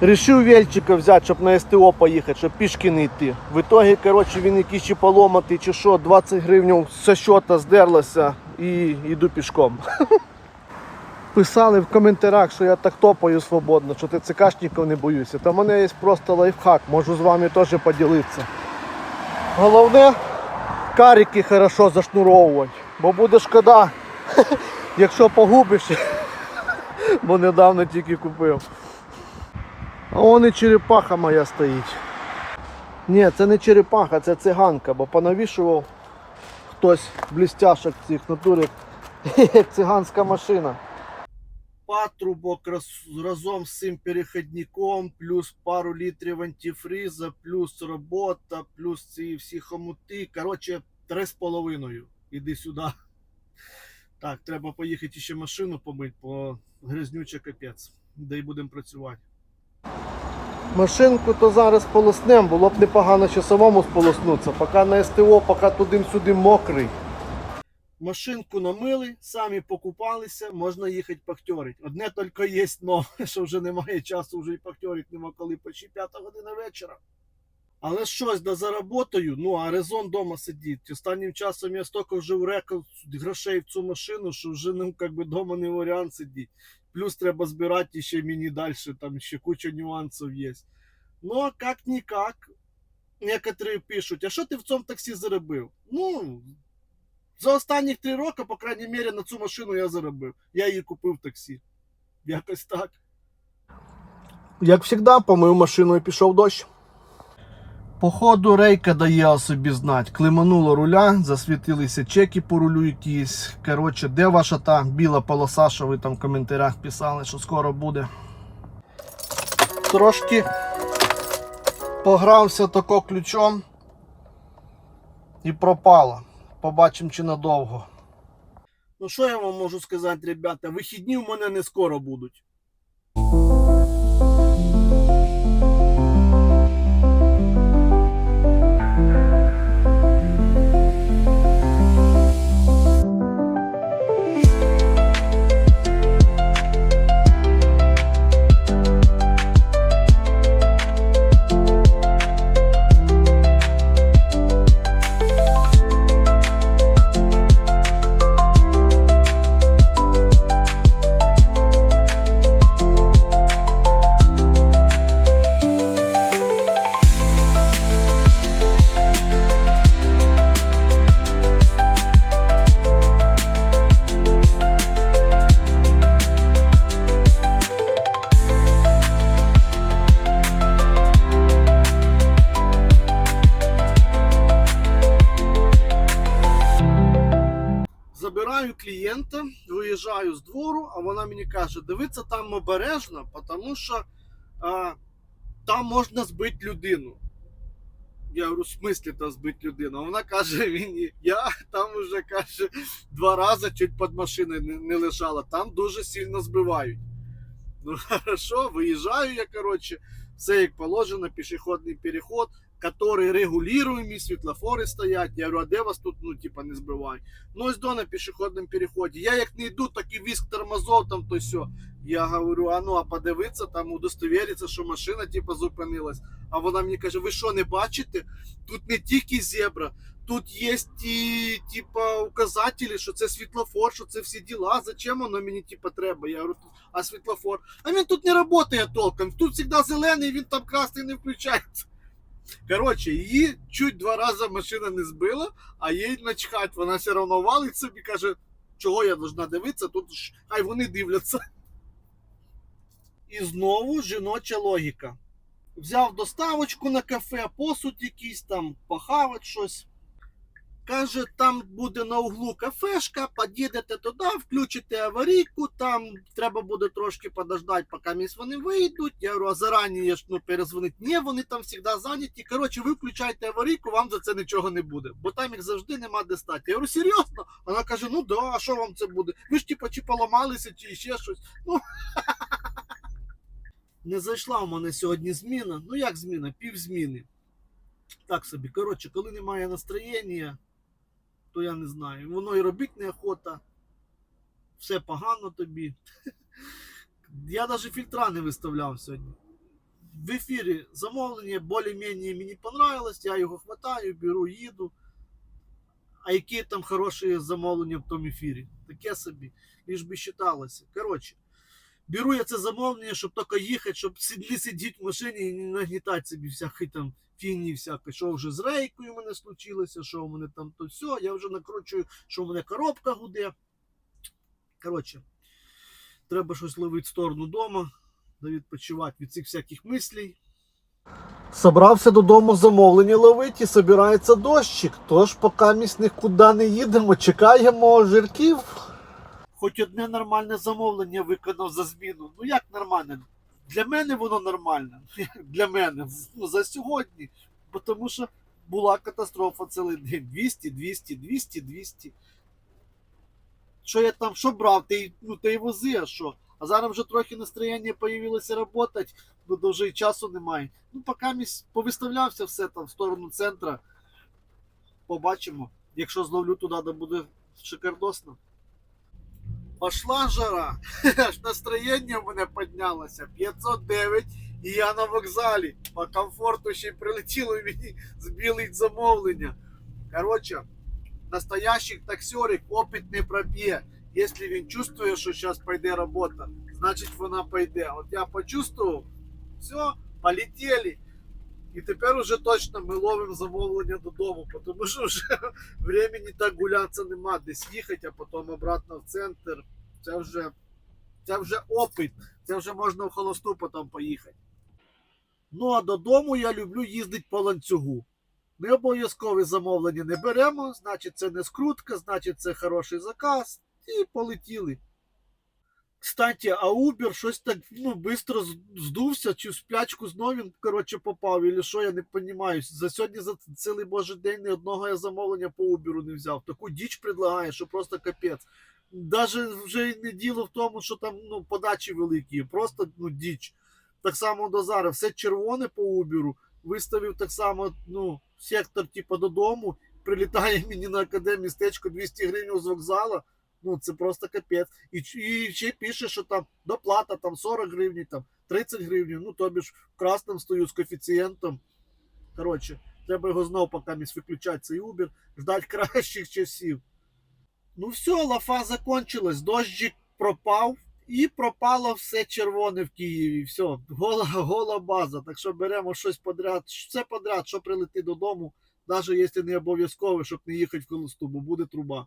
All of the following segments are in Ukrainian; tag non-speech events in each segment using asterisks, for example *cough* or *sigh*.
Рішив Вельчика взяти, щоб на СТО поїхати, щоб пішки не йти. В ітогі, коротше, він якийсь чи поломатий, чи що, 20 гривень зі щота здерлося і йду пішком. *laughs* Писали в коментарях, що я так топаю свободно, що ти цикашників не боюся. Та в мене є просто лайфхак, можу з вами теж поділитися. Головне, карики хорошо зашнуровувати, бо буде шкода, *laughs* якщо погубиш, *laughs* бо недавно тільки купив. А вон і черепаха моя стоїть. Ні, це не черепаха, це циганка, бо понавішував хтось блістяшок цих натурі, *laughs* циганська машина. Патрубок раз- разом з цим переходником, плюс пару літрів антифриза, плюс робота, плюс ці всі хомути. Коротше, три з половиною. Іди сюди. Так, треба поїхати ще машину помити, бо грязнюче капець. Де й будемо працювати. Машинку то зараз полоснем, було б непогано ще самому сполоснутися, поки на СТО, поки туди-сюди мокрий. Машинку намили, самі покупалися, можна їхати пахтьорити. Одне тільки є но, *laughs* що вже немає часу, вже і пахтьорити нема коли почти п'ята година вечора. Але щось да заработаю, ну а резон вдома сидіть. Останнім часом я стільки вже урекав грошей в цю машину, що вже ну, как би, вдома не варіант сидіти. Плюс треба збирати ще мені далі, там ще куча нюансів є. Ну, а как-никак, некоторые пишуть, а що ти в цьому таксі заробив? Ну, за останні три роки, по крайній мірі, на цю машину я заробив. Я її купив в таксі. Якось так. Як завжди, помив машину і пішов дощ. Походу, рейка дає о собі знати. Климануло руля, засвітилися чеки по рулю якісь. Коротше, де ваша та біла полоса, що ви там в коментарях писали, що скоро буде. Трошки погрався тако ключом і пропало. Побачимо чи надовго. Ну що я вам можу сказати, ребята? Вихідні в мене не скоро будуть. Виїжджаю з двору, а вона мені каже: дивиться там обережно, тому що а, там можна збити людину. Я говорю, в смислі там збити людину? Вона каже *laughs* мені, я там уже каже, два рази чуть під машиною не, не лежала, там дуже сильно збивають. Ну, *laughs* хорошо, виїжджаю я, коротше, все як положено, пішохідний переход, который регулируемый, світлофори стоять. Я говорю, а де вас тут, ну, типа, не збивають? Ну, ось на пішохідному переході. Я як не йду, так і віск тормозов там, то все. Я говорю, а ну, а подивитися, там удостовіриться, що машина, типа, зупинилась. А вона мені каже, ви що, не бачите? Тут не тільки зебра, тут є і, типа, указателі, що це світлофор, що це всі діла. Зачем воно мені, типа, треба? Я говорю, а світлофор? А він тут не працює толком. Тут завжди зелений, він там красний не включається. Коротше, її чуть два рази машина не збила, а їй начхать, вона все одно валить собі, каже, чого я должна дивитися, тут ж хай вони дивляться. І знову жіноча логіка. Взяв доставочку на кафе, посуд якийсь там, похавать щось. Каже, там буде на углу кафешка, під'їдете туди, включите аварійку, там треба буде трошки подождати, поки місь вони вийдуть. Я говорю, а зарані ж ну, перезвонити. Ні, вони там завжди зайняті. Коротше, ви включайте аварійку, вам за це нічого не буде. Бо там їх завжди нема де стати. Я говорю, серйозно? Вона каже, ну да, а що вам це буде? Ви ж типа чи поламалися, чи ще щось. Ну, *laughs* не зайшла в мене сьогодні зміна. Ну як зміна? Пів зміни. Так собі. Коротше, коли немає настроєння, то я не знаю. Воно і робити неохота. Все погано тобі. *laughs* Я навіть фільтра не виставляв сьогодні. в ефірі замовлення, більш-менш мені понравилось, я його хватаю, беру, їду. А які там хороші замовлення в тому ефірі? Таке собі, лиш би считалося. Коротше, беру я це замовлення, щоб тільки їхати, щоб сиді сидіти в машині і не нагнітати собі всякої там фіні всякої. Що вже з рейкою в мене случилося, що в мене там то все. Я вже накручую, що в мене коробка гуде. Коротше, треба щось ловити в сторону дома, да відпочивати від цих всяких мислей. Собрався додому замовлення ловити і собирається дощик. Тож поки місь нікуди не їдемо, чекаємо жирків. Хоч одне нормальне замовлення виконав за зміну. Ну як нормальне? Для мене воно нормальне. *laughs* Для мене. Ну, за сьогодні. Бо Тому що була катастрофа цілий день. 200, 200, 200, 200. Що я там, що брав, ти, ну, ти й вози, а що? А зараз вже трохи настроєння появилося працювати, бо до вже й часу немає. Ну, поки місь повиставлявся все там в сторону центра. Побачимо. Якщо зловлю туди, то буде шикардосно. Пошла жара. *laughs* Настроєння в мене піднялося. 509 і я на вокзалі. По комфорту ще й прилетіло мені збілить замовлення. Коротше, настоящий таксерик опит не проб'є. Якщо він чувствує, що зараз пойде робота, значить вона пойде. От я почувствував, все, полетіли. І тепер уже точно ми ловимо замовлення додому, тому що вже *laughs* времени так гулятися нема, десь їхати, а потім обратно в центр. Це вже, це вже опит. Це вже можна в холосту потім поїхати. Ну а додому я люблю їздити по ланцюгу. Не обов'язкові замовлення не беремо, значить це не скрутка, значить це хороший заказ. І полетіли. Кстати, а Uber щось так ну, з- здувся, чи в сплячку знову він, коротше, попав, і що, я не розумію. За сьогодні за цілий божий день ні одного я замовлення по Uber не взяв. Таку діч предлагає, що просто капець. Даже вже не діло в тому, що там ну, подачі великі, просто ну, діч. Так само до зараз. Все червоне по Uber, виставив так само ну, сектор, типу, додому, прилітає мені на академію містечко 200 гривень з вокзала. Ну, це просто капець. І, і ще пише, що там доплата там 40 гривень, там 30 гривень, ну тобі ж в красному стою з коефіцієнтом. Коротше, треба його знову поки місь виключати цей Uber, ждать *laughs* кращих часів. Ну все, лафа закончилась, дощик пропав і пропало все червоне в Києві. Все, гола, *laughs* гола база. Так що беремо щось подряд, все подряд, що прилетить додому, навіть якщо не обов'язково, щоб не їхати в колосту, бо буде труба.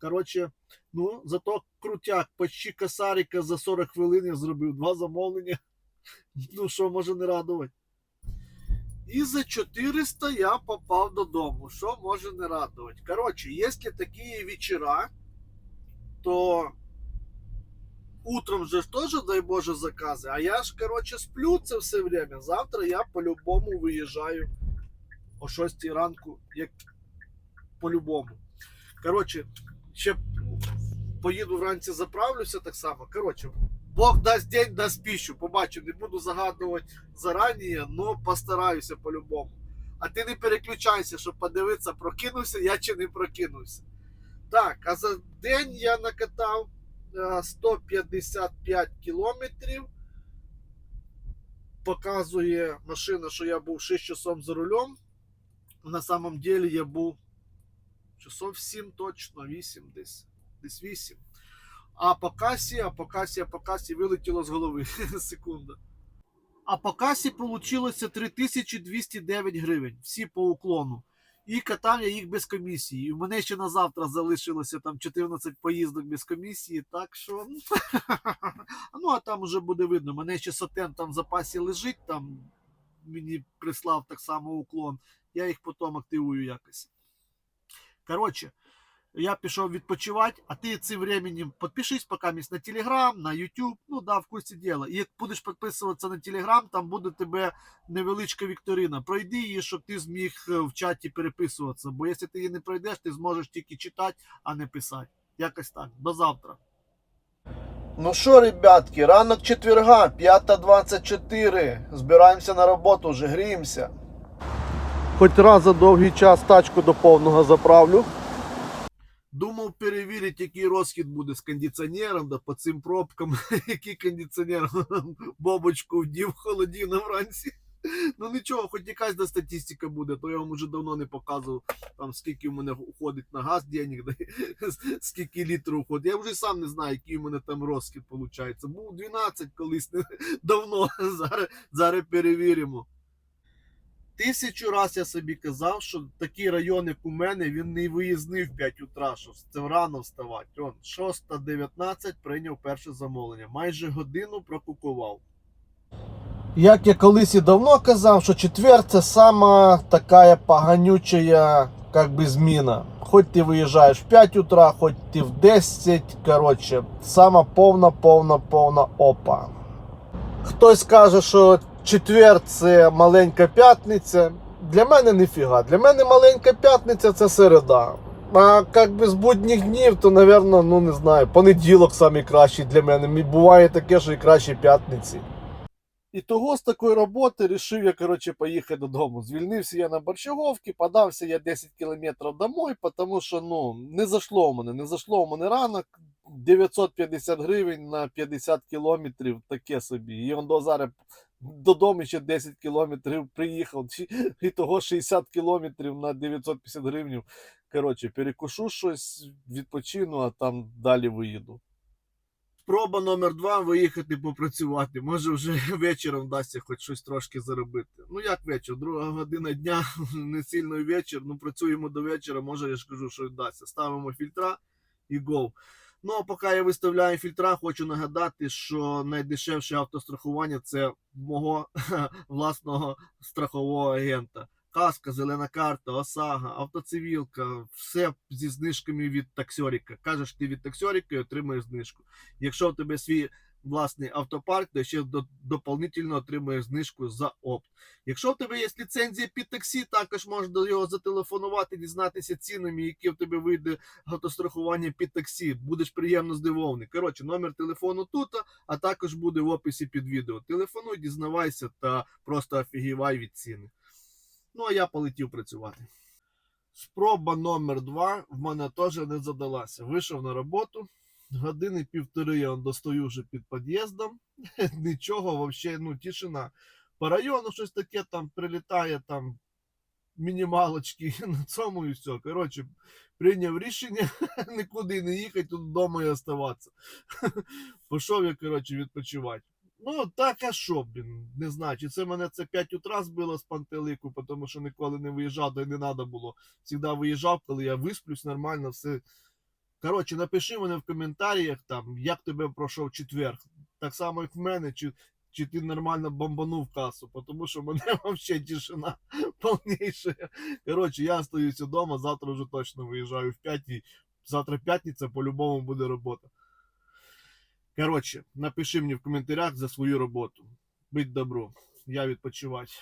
Коротше, ну, зато крутяк, почти косарика за 40 хвилин я зробив два замовлення. *laughs* Ну, що може не радувати. І за 400 я попав додому. Що може не радувати? Коротше, якщо такі вечора, то утром же теж, дай Боже, закази. А я ж, коротше, сплю це все время. Завтра я по-любому виїжджаю о 6 ранку, як по-любому. Коротше, ще поїду вранці заправлюся так само. Коротше, Бог дасть день, дасть піщу. Побачу, не буду загадувати зарані, але постараюся по-любому. А ти не переключайся, щоб подивитися, прокинувся я чи не прокинувся. Так, а за день я накатав е, 155 кілометрів. Показує машина, що я був 6 часов за рулем. На самом деле я був часов 7 точно, 8 десь. Десь 8. А по касі, а по касі, а по касі вилетіло з голови. *laughs* Секунда. А по касі вийшло 3209 гривень. Всі по уклону. І катав я їх без комісії. І в мене ще на завтра залишилося там 14 поїздок без комісії. Так що. *laughs* ну, а там вже буде видно. Мене ще сотен там в запасі лежить, там мені прислав так само уклон. Я їх потім активую якось. Коротше, я пішов відпочивати, а ти цим временем підпишись поки місь на Telegram, на YouTube, ну да, в курсі діла. І як будеш підписуватися на Telegram, там буде тебе невеличка вікторина. Пройди її, щоб ти зміг е, в чаті переписуватися. Бо якщо ти її не пройдеш, ти зможеш тільки читати, а не писати. Якось так. До завтра. Ну що, ребятки, ранок четверга, 5.24. Збираємося на роботу, вже гріємося. Хоч раз за довгий час тачку до повного заправлю. Думав перевірити, який розхід буде з кондиціонером, да по цим пробкам, *laughs* який кондиціонер бобочку вдів, холодів вранці. Ну нічого, хоч якась да статистика буде, то я вам уже давно не показував, там скільки в мене уходить на газ денег, да, *laughs* скільки літрів уходить. Я вже сам не знаю, який у мене там розхід виходить. Був 12 колись *laughs* давно. Зараз, зараз перевіримо. Тисячу раз я собі казав, що такий район, як у мене, він не виїзний в 5 утра, що це рано вставати. Он 6.19 прийняв перше замовлення. Майже годину прокукував. Як я колись і давно казав, що четвер це сама така поганюча как би, зміна. Хоч ти виїжджаєш в 5 утра, хоч ти в 10, коротше, сама повна, повна, повна опа. Хтось каже, що четвер це маленька п'ятниця. Для мене ніфіга. Для мене маленька п'ятниця це середа. А як би з будніх днів, то, напевно, ну не знаю, понеділок самий кращий для мене. Буває таке, що і кращі п'ятниці. І того з такої роботи рішив я, коротше, поїхати додому. Звільнився я на Борщаговці, подався я 10 кілометрів домой, тому що ну, не зайшло в мене, не зайшло в мене ранок. 950 гривень на 50 кілометрів, таке собі. І он до зараз додому ще 10 кілометрів приїхав. І того 60 кілометрів на 950 гривень. Коротше, перекушу щось, відпочину, а там далі виїду. Спроба номер два виїхати попрацювати. Може вже *laughs* вечором вдасться хоч щось трошки заробити. Ну як вечір? Друга година дня, *laughs* не сильно вечір. Ну працюємо до вечора, може я ж кажу, що вдасться. Ставимо фільтра і гол. Ну а поки я виставляю фільтра, хочу нагадати, що найдешевше автострахування це мого *laughs* власного страхового агента. Каска, зелена карта, ОСАГА, автоцивілка, все зі знижками від таксьоріка. Кажеш, ти від таксьоріка і отримуєш знижку. Якщо в тебе свій власний автопарк, то ще до, дополнительно отримуєш знижку за опт. Якщо в тебе є ліцензія під таксі, також до його зателефонувати, дізнатися цінами, які в тебе вийде автострахування під таксі. Будеш приємно здивований. Коротше, номер телефону тут, а також буде в описі під відео. Телефонуй, дізнавайся та просто офігівай від ціни. Ну, а я полетів працювати. Спроба номер два в мене теж не задалася. Вийшов на роботу. Години півтори я достаю вже під під'їздом. *laughs* Нічого, взагалі, ну, тишина. По району щось таке там прилітає, там мінімалочки *laughs* на цьому і все. Коротше, прийняв рішення *laughs* нікуди не їхати, тут вдома і оставатися. Пішов я, коротше, відпочивати. Ну, так, а що, блін, не знаю, чи це мене це 5 утра збило з пантелику, тому що ніколи не виїжджав, де не треба було. Завжди виїжджав, коли я висплюсь нормально, все. Коротше, напиши мене в коментарях, там, як тебе пройшов четвер. Так само, як в мене, чи, чи ти нормально бомбанув касу, тому що в мене *laughs* взагалі тишина *laughs* повніша. Коротше, я остаюся вдома, завтра вже точно виїжджаю в 5 і завтра п'ятниця, по-любому буде робота. Коротше, напиши мені в коментарях за свою роботу. Будь добро, я відпочивати.